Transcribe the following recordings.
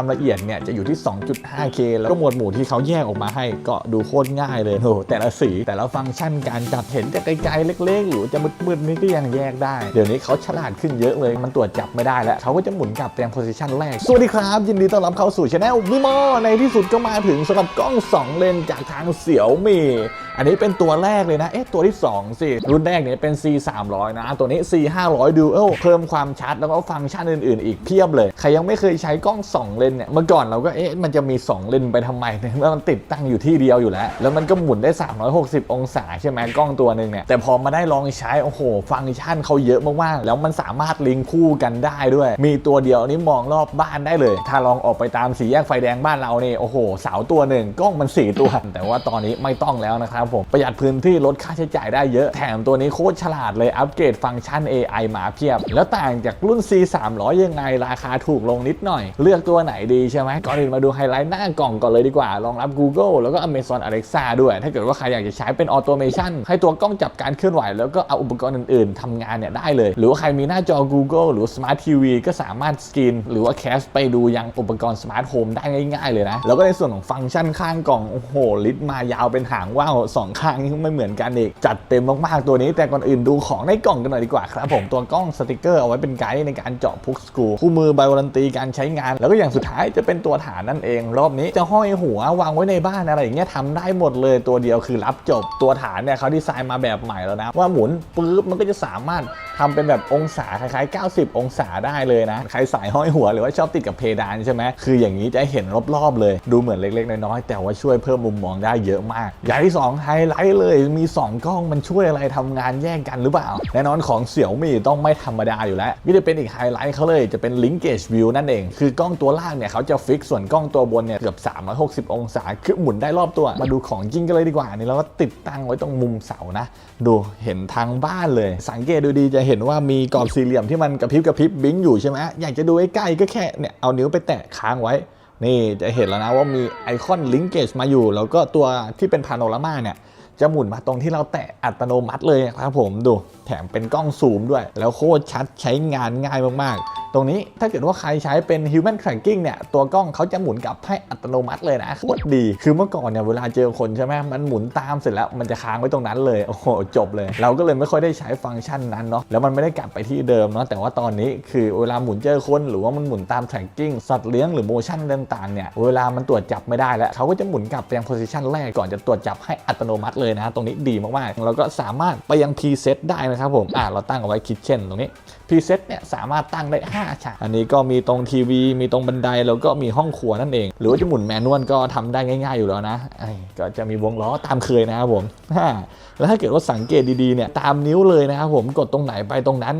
ความละเอียดเนี่ยจะอยู่ที่ 2.5K แล้วก็หมวดหมู่ที่เขาแยกออกมาให้ก็ดูโคตรง่ายเลยโอ้โหแต่ละสีแต่ละฟังก์ชันการจับเห็นจากไกลๆเล็ก ๆ หรือจะมืดๆนี่ก็ยังแยกได้ เดี๋ยวนี้เขาฉลาดขึ้นเยอะเลย มันตรวจจับไม่ได้แล้ว เขาก็จะหมุนกลับแตงโพซิชันแรก สวัสดีครับ ยินดีต้อนรับเข้าสู่ช anel มิโมในที่สุดก็มาถึงสำหรับกล้อง 2 เลนส์จากทางเสี่ยวมี่ อันนี้เป็นตัวแรกเลยนะ เอ๊ะ ตัวที่ 2 สิ รุ่นแรกเนี่ยเป็น C 3 0 0นะ ตัวนี้ C 5 0 0 Dual เพิ่มความชัดแล้วก็ฟังก์ชันอื่น ๆ อีกเพียบเลย ใครยังไม่เคยใช้กล้อง 2 เลนเนี่ย เมื่อก่อนเราก็ เอ๊ะ มันจะมี 2 เลนไปทำไมเนี่ยเมื่อมันติดตั้งอยู่ที่เดียวอยู่แล้ว แล้วมันก็หมุนได้ 360 องศาใช่ไหมกล้องตัวหนึ่งเนี่ย แต่พอมาได้ลองใช้ โอ้โห ฟังก์ชันเขาเยอะมาก ๆ แล้วมันสามารถลิงก์คู่กันได้ด้วย มีตัวเดียวนี่มองรอบบ้านได้เลย ถ้าลองออกไปตามสีแยกไฟแดงบ้านเราเนี่ย โอ้โหเสาตัวหนึ่งกล้องมันสี่ตัว แต่ว่าตอนนี้ไม่ต้องแล้วนะครับผม ประหยัดพื้นที่ลดค่าใช้จ่ายได้เยอะ แถมตัวนี้โคตรฉลาดเลยอัปเกรดฟังก์ชัน AI มาเพียบ แล้วต่างจากรุ่น C 3 0 0ยังไงราคาถูกลงนิดหน่อย เลือกตัวไหนดีใช่ไหมก่อนอื่นมาดูไฮไลท์หน้ากล่องก่อนเลยดีกว่ารองรับ Google แล้วก็ Amazon Alexa ด้วย ถ้าเกิดว่าใครอยากจะใช้เป็นออโตเมชันให้ตัวกล้องจับการเคลื่อนไหว แล้วก็เอาอุปกรณ์อื่นๆทำงานเนี่ยได้เลย หรือว่าใครมีหน้าจอ Google หรือ Smart TV ก็สามารถสกรีนหรือว่าแคสไปดูยังอุปกรณ์สมาร์ทโฮมได้ง่ายๆเลยนะแล้วก็ในส่วนของฟังก์ชันข้างกล่องโอ้โหลิตมายาวเป็นหางว่าวสองข้างนี่ไม่เหมือนกันอีกจัดเต็มมากๆตัวนี้ แต่ก่อนอื่นดูของในกล่องกันหน่อยดีกว่าครับผมตัวกล้องสติกเกอร์เอาไว้เป็นไกด์ในการเจาะพุกสกรูคู่มือใบวารันตีการใช้งาน แล้วก็อย่างสุดท้ายจะเป็นตัวฐานนั่นเอง รอบนี้จะห้อยหัววางไว้ในบ้านอะไรอย่างเงี้ยทำได้หมดเลยตัวเดียวคือรับจบตัวฐานเนี่ยเขาดีไซน์มาแบบใหม่แล้วนะว่าหมุนปุ๊บมันก็จะสามารถทำเป็นแบบองศาคล้ายๆ 90 องศาได้เลยนะ ใครสายห้อยหัวหรือว่าชอบติดกับเพดานใช่ไหมคืออย่างนี้จะเห็นรอบๆเลย ดูเหมือนเล็กๆ น้อยๆแต่ว่าช่วยเพิ่มมุมมองได้เยอะมาก อย่างที่ 2ไฮไลท์เลยมี 2 กล้องมันช่วยอะไรทำงานแย่งกันหรือเปล่า แน่นอนของเสี่ยวมี่ต้องไม่ธรรมดาอยู่แล้วนี่จะเป็นอีกไฮไลท์เขาเลยจะเป็น linkage view นั่นเอง คือกล้องตัวล่างเนี่ยเขาจะฟิกส่วนกล้องตัวบนเนี่ยเกือบ 360 องศาคือหมุนได้รอบตัว มาดูของจริงกันเลยดีกว่านี่เราก็ติดตั้งไว้ตรงมุมเสานะ ดูเห็นทางบ้านเลย สังเกตดูดีจะเห็นว่ามีกรอบสี่เหลี่ยมที่มันกระพริบกระพริบบิงอยู่ใช่ไหมอยากจะดูใกล้ก็แค่เนี่ยเอานิ้วไปแตะค้างไว้ นี่จะเห็นแล้วนะว่ามีไอคอนลิงเกจมาอยู่ แล้วก็ตัวที่เป็นพาโนรามาเนี่ยจะหมุนมาตรงที่เราแตะอัตโนมัติเลยครับผมดู แถมเป็นกล้องซูมด้วย แล้วโคตรชัดใช้งานง่ายมากๆ ตรงนี้ถ้าเกิดว่าใครใช้เป็น human tracking เนี่ย ตัวกล้องเขาจะหมุนกลับให้อัตโนมัติเลยนะโคตรดี คือเมื่อก่อนเนี่ยเวลาเจอคนใช่ไหมมันหมุนตามเสร็จแล้วมันจะค้างไว้ตรงนั้นเลย โอ้โห จบเลย เราก็เลยไม่ค่อยได้ใช้ฟังก์ชันนั้นเนาะ แล้วมันไม่ได้กลับไปที่เดิมเนาะ แต่ว่าตอนนี้คือเวลาหมุนเจอคนหรือว่ามันหมุนตาม tracking สัตว์เลี้ยงหรือ motion ต่างๆเนี่ย เวลามันตรวจจับไม่ได้แล้วเขาก็จะหมุนกลับไปยัง position แรกก่อนจะตรวจจับให้อัตโนมัติเลยนะ ตรงนี้ดีมากๆ เราก็สามารถไปยัง preset ได้นะครับผม อ่าเราตั้งเอาไว้ kitchen ตรงนี้ preset เนี่ยสามารถตั้งได้ 5 ฉาก อันนี้ก็มีตรงทีวี มีตรงบันไดแล้วก็มีห้องครัวนั่นเอง หรือว่าจะหมุนแมนนวลก็ทำได้ง่าย ๆ อยู่แล้วนะก็จะมีวงล้อตามเคยนะครับผมแล้วถ้าเกิดว่าสังเกตดีๆเนี่ยตามนิ้วเลยนะครับผมกดตรงไหนไปตรงนั้น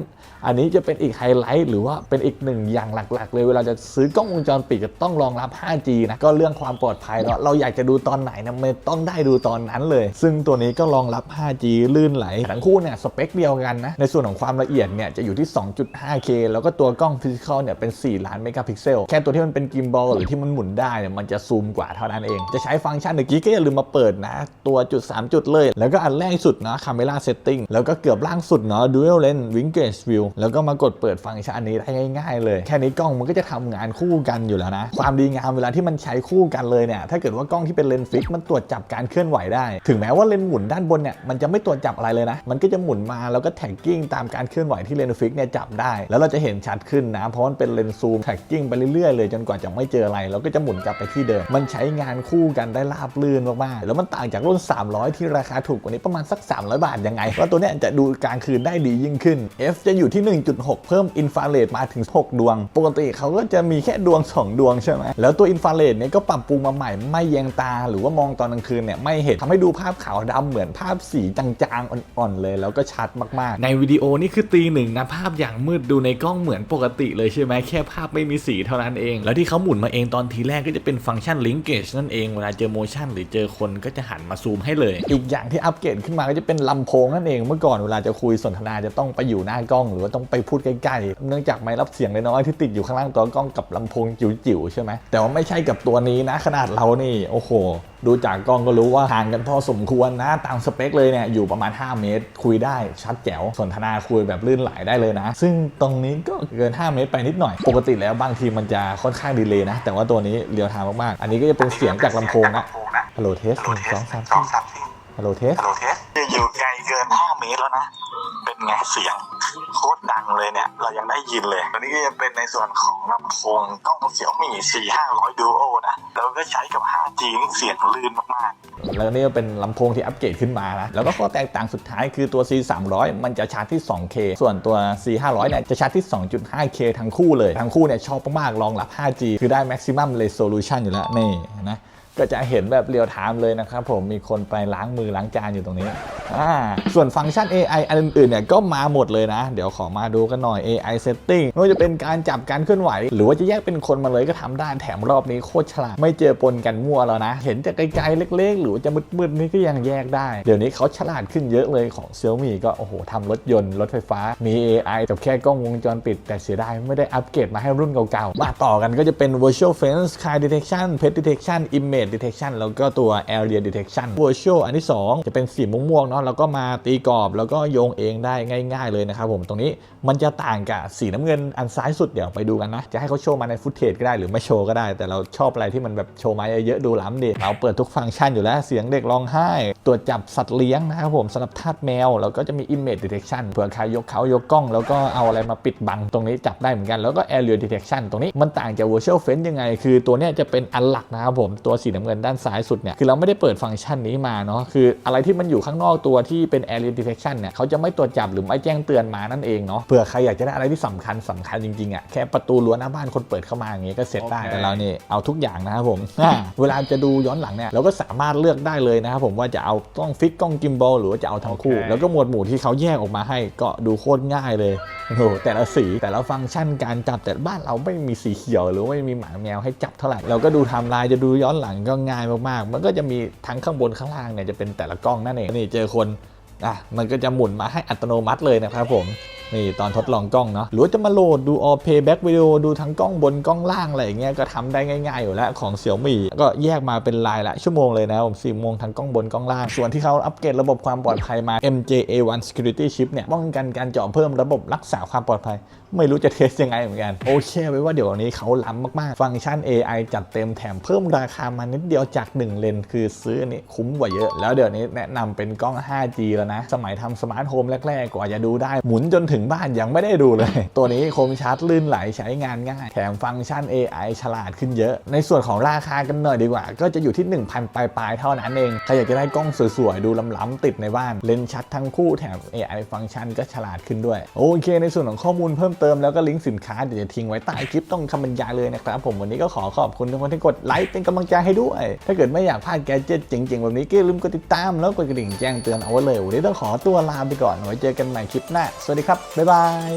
อันนี้จะเป็นอีกไฮไลท์หรือว่าเป็นอีกหนึ่งอย่างหลักๆ เลยเวลาจะซื้อกล้องวงจรปิดจะต้องรองรับ 5G นะก็เรื่องความปลอดภัยเนาะเราอยากจะดูตอนไหนนะมันต้องได้ดูตอนนั้นเลย ซึ่งตัวนี้ก็รองรับ 5G ลื่นไหลทั้งคู่เนี่ยสเปคเดียวกันนะในส่วนของความละเอียดเนี่ยจะอยู่ที่ 2.5K แล้วก็ตัวกล้องฟิสิกอลเนี่ยเป็น 4 ล้านเมกะพิกเซล แค่ตัวที่มันเป็นกิมบอลหรือที่มันหมุนได้เนี่ยมันจะซูมกว่าเท่านั้นเอง จะใช้ฟังก์ชันเมื่อกี้ก็อย่าลืมมาเปิดนะ ตัวจุด 3 จุดเลย แล้วก็อันแรกสุดเนาะ camera setting แล้วก็เกือบล่างสุดเนาะ dual lens vintage view แล้วก็มากดเปิดฟังก์ชันนี้ได้ง่าย ๆ เลย แค่นี้กล้องมันก็จะทำงานคู่กันอยู่แล้วนะ ความดีงามเวลาที่มันใช้คู่กันเลยเนี่ยถ้าเกิดว่ากล้องที่เป็นเลนส์ฟิกมันตรวจจับการเคลื่อนไหวได้ ถึงแม้ว่าเลนส์หมุนด้านบนเนี่ยมันจะไม่ตรวจจับอะไรเลยนะ มันก็จะหมุนมาแล้วก็แท็กกิ้งตามการเคลื่อนไหวที่เลนส์ฟิกเนี่ยจับได้ แล้วเราจะเห็นชัดขึ้นนะ เพราะมันเป็นเลนส์ซูมแท็กกิ้งไปเรื่อยๆเลยจนกว่าจะไม่เจออะไรเราก็จะหมุนกลับไปที่เดิม มันใช้งานคู่กันได้ราบรื่นมากๆ แล้วมันต่างจากรุ่น 300 ที่ราคาถูกกว่านี้ประมาณสัก 300 บาทยังไงว่าตัวเนี้ยจะดูกลางคืนได้ดียิ่งขึ้น F จะอยู่ที่ 1.6 เพิ่มอินฟราเรดมาถึง 6 ดวง ปกติเขาก็จะมีแค่ดวง 2 ดวงใช่ไหมแล้วตัวอินฟราเรดเนี่ยก็ปรับปรุงมาใหม่ไม่แยงตา หรือว่ามองตอนกลางคืนเนี่ยไม่เห็นทำให้ดูภาพขาวดำเหมือนภาพสีจางๆอ่อนๆเลย แล้วก็ชัดมากๆ ในวิดีโอนี่คือตีหนึ่งนะภาพอย่างมืดดูในกล้องเหมือนปกติเลยใช่ไหมแค่ภาพไม่มีสีเท่านั้นเอง แล้วที่เขาหมุนมาเองตอนทีแรกก็จะเป็นฟังก์ชัน linkage นั่นเองเวลาเจอ motion หรือเจอคนก็จะหันมาซูมให้เลย อีกอย่างที่อัปเกรดขึ้นมาก็จะเป็นลำโพงนั่นเองเมื่อก่อนเวลาจะคุยสนทนาจะต้องไปอยู่หน้ากล้อง หรือว่าต้องไปพูดใกล้ๆเนื่องจากไม้รับเสียงเล่น้อยที่ติดอยู่ข้างล่างตัวกล้องกับลำโพงจิ๋วๆใช่ไหมแต่ว่าไม่ใช่กับตัวนี้นะขนาดเรานี่โอ้โห ดูจากกล้องก็รู้ว่าห่างกันพอสมควรนะ ตามสเปคเลยเนี่ยอยู่ประมาณ 5 เมตร คุยได้ชัดแจ๋วสนทนาคุยแบบลื่นไหลได้เลยนะ ซึ่งตรงนี้ก็เกิน 5 เมตรไปนิดหน่อย ปกติแล้วบางทีมันจะค่อนข้างดีเลยนะ แต่ว่าตัวนี้เรียวทางมากๆ อันนี้ก็จะเป็นเสียงจากลำโพงนะฮัลโหลเทสหนึ่งสองสามสอสี่งสามสี่ฮัลโหลเทสฮัลโหลเทสอยู่ไกลเกิน 5 เมตรแล้วนะ เป็นไงเสียงโคตรดังเลยเนี่ย เรายังได้ยินเลยอันนี้ก็จะเป็นในส่วนของลำโพงกล้องเสี่ยวมี่4500 Duo นะแล้วก็ใช้กับ 5G เสียงลื่นมากๆ แล้วนี่ก็เป็นลำโพงที่อัปเกรดขึ้นมานะ แล้วก็ข้อแตกต่างสุดท้ายคือตัว C 3 0 0มันจะชาร์จที่ 2K ส่วนตัว C 5 0 0เนี่ยจะชาร์จที่ 2.5K ทั้งคู่เลย ทั้งคู่เนี่ยชอบมากๆรองรับ 5G คือได้ maximum resolution อยู่แล้วนี่นะก็จะเห็นแบบเรียลไทม์เลยนะครับผมมีคนไปล้างมือล้างจานอยู่ตรงนี้ อ่าส่วนฟังก์ชัน AI อันอื่นๆเนี่ยก็มาหมดเลยนะ เดี๋ยวขอมาดูกันหน่อย AI setting ไม่ว่าจะเป็นการจับการเคลื่อนไหว หรือว่าจะแยกเป็นคนมาเลยก็ทำได้แถมรอบนี้โคตรฉลาดไม่เจอปนกันมั่วแล้วนะ เห็นจากไกลๆเล็ก ๆ หรือว่าจะมืดๆนี่ก็ยังแยกได้ เดี๋ยวนี้เขาฉลาดขึ้นเยอะเลยของ Xiaomi ก็โอ้โหทำรถยนต์รถไฟฟ้ามี AI กับแค่กล้องวงจรปิด แต่เสียดายไม่ได้อัปเกรดมาให้รุ่นเก่าๆ มาต่อกันก็จะเป็น virtual fence car detection pet detection image detection แล้วก็ตัว area detection virtual อันที่ 2 จะเป็นสีม่วงๆเนาะแล้วก็มาตีกรอบแล้วก็โยงเองได้ง่าย ๆ เลยนะครับผมตรงนี้มันจะต่างกับสีน้ำเงินอันซ้ายสุดเดี๋ยวไปดูกันนะ จะให้เขาโชว์มาในฟุตเทจก็ได้หรือไม่โชว์ก็ได้ แต่เราชอบอะไรที่มันแบบโชว์มาเยอะๆดูล้ำดีเราเปิดทุกฟังก์ชันอยู่แล้วเสียงเด็กร้องไห้ ตรวจจับสัตว์เลี้ยงนะครับผมสำหรับทาสแมว แล้วก็จะมี image detection เผื่อใครยกเขายกกล้อง แล้วก็เอาอะไรมาปิดบังตรงนี้จับได้เหมือนกันแล้วก็ area detection ตรงนี้มันต่างจาก virtual fence ยังไง คือตัวเนี้ยจะเป็นอันหลักนะครับผมตัวสีน้ำเงินด้านซ้ายสุดเนี่ยคือเราไม่ได้เปิดฟังก์ชันนี้มาเนาะคืออะไรที่มันอยู่ข้างนอกตัวที่เป็น area detection เนี่ยเขาจะไม่ตรวจจับหรือไม่แจ้งเตือนมานั่นเองเนาะผื่อใครอยากจะได้อะไรที่สำคัญสำคัญจริงๆอะแค่ประตูรั้วหน้าบ้านคนเปิดเข้ามาอย่างงี้ก็เสร็จได้โอเคแต่เรานี่เอาทุกอย่างนะครับผมอ่าเวลาจะดูย้อนหลังเนี่ยเราก็สามารถเลือกได้เลยนะครับผมว่าจะเอาต้องฟิกกล้องกิมบอลหรือว่าจะเอาทั้งคู่ แล้วก็หมวดหมู่ที่เขาแยกออกมาให้ก็ดูโคตรง่ายเลยโอ้โหแต่ละสีแต่ละฟังก์ชันการจับแต่บ้านเราไม่มีสีเขียว หรือว่าไม่มีหมาแมวให้จับเท่าไหร่เราก็ดูไทม์ไลน์จะดูย้อนหลังก็ง่ายมากๆ มันก็จะมีทั้งข้างบนข้างล่างเนี่ยจะเป็นแต่ละกล้องนั่นเองนี่เจอคนอะมันก็จะหมุนมาให้อัตโนมัติเลยนะครับผม นี่ตอนทดลองกล้องเนาะหรือจะมาโหลดดู all playback video ดูทั้งกล้องบนกล้องล่างอะไรอย่างเงี้ยก็ทำได้ง่ายๆอยู่แล้วของ Xiaomi ก็แยกมาเป็นลายละชั่วโมงเลยนะผม4โมงทั้งกล้องบนกล้องล่าง ส่วนที่เขาอัปเกรดระบบความปลอดภัยมา MJA1 Security Chip เนี่ยป้องกันการเจาะเพิ่มระบบรักษาความปลอดภัย ไม่รู้จะเทสยังไงเหมือนกันโอเคไว้ว่าเดี๋ยววันนี้เขาล้ำมากๆ ฟังก์ชัน AI จัดเต็มแถมเพิ่มราคามานิดเดียวจาก 1 เลนคือซื้ออันนี้คุ้มกว่าเยอะ แล้วเดี๋ยวนี้แนะนำเป็นกล้อง 5G แล้วนะสมัยทำสมาร์ทโฮมแรกๆกว่าจะดูได้หมุนจนถึงบ้านยังไม่ได้ดูเลย ตัวนี้คมชัดลื่นไหลใช้งานง่าย แถมฟังก์ชัน AI ฉลาดขึ้นเยอะ ในส่วนของราคากันหน่อยดีกว่า ก็จะอยู่ที่ 1,000ปลายๆเท่านั้นเอง ใครอยากจะได้กล้องสวยๆ ดูล้ำๆติดในบ้าน เลนชัดทั้งคู่แถม AI ฟังก์ชันก็ฉลาดขึ้นด้วย โอเค ในส่วนของข้อมูลเพิ่มเติมแล้วก็ลิงก์สินค้าเดี๋ยวจะทิ้งไว้ใต้คลิปต้องคำบรรยายเลยนะครับผมวันนี้ก็ขอขอบคุณทุกคนที่กดไลค์เป็นกำลังใจให้ด้วย ถ้าเกิดไม่อยากพลาดแกจ็ตเจ๋งๆแบบนี้ก็อย่าลืมกดติดตามแล้วกดกระดิ่งแจ้งเตือนเอาไว้เลยวันนี้ต้องขอตัวลาไปก่อนไว้เจอกันใหม่คลิปหน้าสวัสดีครับบ๊ายบาย